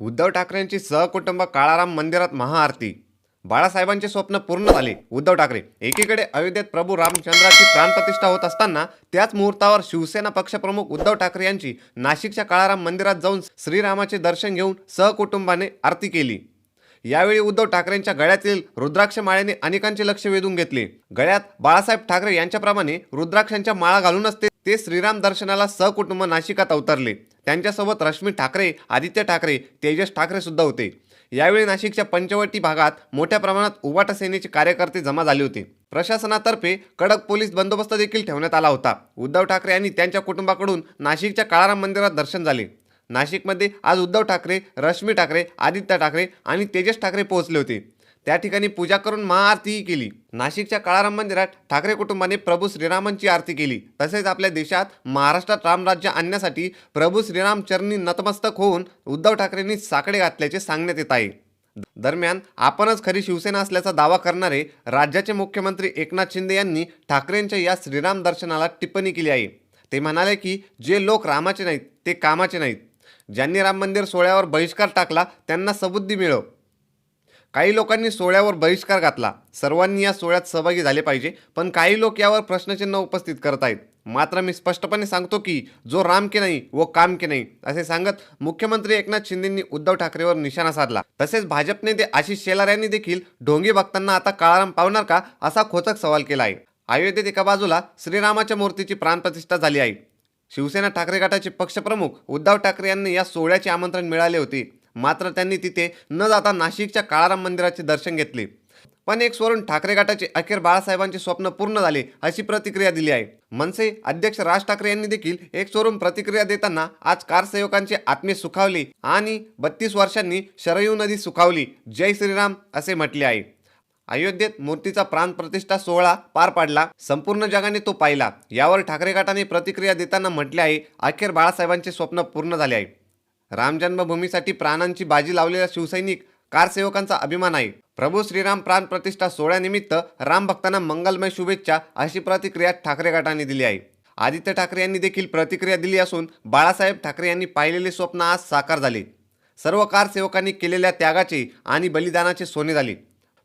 उद्धव ठाकरेंची सहकुटुंब काळाराम मंदिरात महाआरती. बाळासाहेबांचे स्वप्न पूर्ण झाले. उद्धव ठाकरे एकीकडे अयोध्येत प्रभू रामचंद्राची प्राणप्रतिष्ठा होत असताना त्याच मुहूर्तावर शिवसेना पक्षप्रमुख उद्धव ठाकरे यांची नाशिकच्या काळाराम मंदिरात जाऊन श्रीरामाचे दर्शन घेऊन सहकुटुंबाने आरती केली. यावेळी उद्धव ठाकरेंच्या गळ्यातील रुद्राक्ष माळेने अनेकांचे लक्ष वेधून घेतले. गळ्यात बाळासाहेब ठाकरे यांच्याप्रमाणे रुद्राक्षांच्या माळा घालूनच ते ते श्रीराम दर्शनाला सहकुटुंब नाशिकात अवतरले. त्यांच्यासोबत रश्मी ठाकरे आदित्य ठाकरे तेजस ठाकरेसुद्धा होते. यावेळी नाशिकच्या पंचवटी भागात मोठ्या प्रमाणात उबाटा सेनेचे कार्यकर्ते जमा झाले होते. प्रशासनातर्फे कडक पोलीस बंदोबस्त देखील ठेवण्यात आला होता. उद्धव ठाकरे यांनी त्यांच्या कुटुंबाकडून नाशिकच्या काळाराम मंदिरात दर्शन झाले. नाशिकमध्ये आज उद्धव ठाकरे रश्मी ठाकरे आदित्य ठाकरे आणि तेजस ठाकरे पोहोचले होते. त्या ठिकाणी पूजा करून महाआरतीही केली. नाशिकच्या काळाराम मंदिरात ठाकरे कुटुंबाने प्रभू श्रीरामांची आरती केली. तसेच आपल्या देशात महाराष्ट्रात रामराज्य आणण्यासाठी प्रभू श्रीराम चरणी नतमस्तक होऊन उद्धव ठाकरेंनी साकडे घातल्याचे सांगण्यात येत आहे. दरम्यान आपणच खरी शिवसेना असल्याचा दावा करणारे राज्याचे मुख्यमंत्री एकनाथ शिंदे यांनी ठाकरेंच्या या श्रीराम दर्शनाला टिप्पणी केली आहे. ते म्हणाले की जे लोक रामाचे नाहीत ते कामाचे नाहीत. ज्यांनी राम मंदिर सोहळ्यावर बहिष्कार टाकला त्यांना सबुद्धी मिळव काही लोकांनी सोहळ्यावर बहिष्कार घातला. सर्वांनी या सोहळ्यात सहभागी झाले पाहिजे पण काही लोक यावर प्रश्नचिन्ह उपस्थित करत आहेत. मात्र मी स्पष्टपणे सांगतो की जो राम के नाही व काम के नाही असे सांगत मुख्यमंत्री एकनाथ शिंदेंनी उद्धव ठाकरेवर निशाणा साधला. तसेच भाजप नेते आशिष शेलार यांनी देखील ढोंगी भक्तांना आता काळाराम पावणार का असा खोचक सवाल केला आहे. अयोध्येत एका बाजूला श्रीरामाच्या मूर्तीची प्राणप्रतिष्ठा झाली आहे. शिवसेना ठाकरे गटाचे पक्षप्रमुख उद्धव ठाकरे यांनी या सोहळ्याचे आमंत्रण मिळाले होते. मात्र त्यांनी तिथे न जाता नाशिकच्या काळाराम मंदिराचे दर्शन घेतले. पण एक स्वरून ठाकरे गटाचे अखेर बाळासाहेबांचे स्वप्न पूर्ण झाले अशी प्रतिक्रिया दिली आहे. मनसे अध्यक्ष राज ठाकरे यांनी देखील एक स्वरून प्रतिक्रिया देताना आज कारसेवकांचे आत्मे सुखावले आणि बत्तीस वर्षांनी शरयू नदी सुखावली. जय श्रीराम असे म्हटले आहे. अयोध्येत मूर्तीचा प्राण प्रतिष्ठा सोहळा पार पाडला. संपूर्ण जगाने तो पाहिला. यावर ठाकरे गटाने प्रतिक्रिया देताना म्हटले आहे अखेर बाळासाहेबांचे स्वप्न पूर्ण झाले आहे. राम जन्मभूमीसाठी प्राणांची बाजी लावलेल्या शिवसैनिक कारसेवकांचा अभिमान आहे. प्रभू श्रीराम प्राण प्रतिष्ठा सोहळ्यानिमित्त राम भक्तांना मंगलमय शुभेच्छा अशी प्रतिक्रिया ठाकरे गटाने दिली आहे. आदित्य ठाकरे यांनी देखील प्रतिक्रिया दिली असून बाळासाहेब ठाकरे यांनी पाहिलेले स्वप्न आज साकार झाले. सर्व कारसेवकांनी केलेल्या त्यागाचे आणि बलिदानाचे सोने झाले.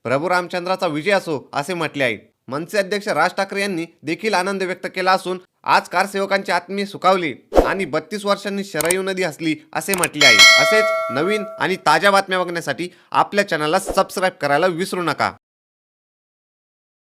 प्रभू रामचंद्राचा विजय असो असे म्हटले आहे. मनसे अध्यक्ष राज ठाकरे यांनी देखील आनंद व्यक्त केला असून आज कारसेवकांची आत्मी सुखावली आणि बत्तीस वर्षांनी शरयू नदी हसली असे म्हटले आहे. असेच नवीन आणि ताज्या बातम्या बघण्यासाठी आपल्या चॅनलला सबस्क्राईब करायला विसरू नका.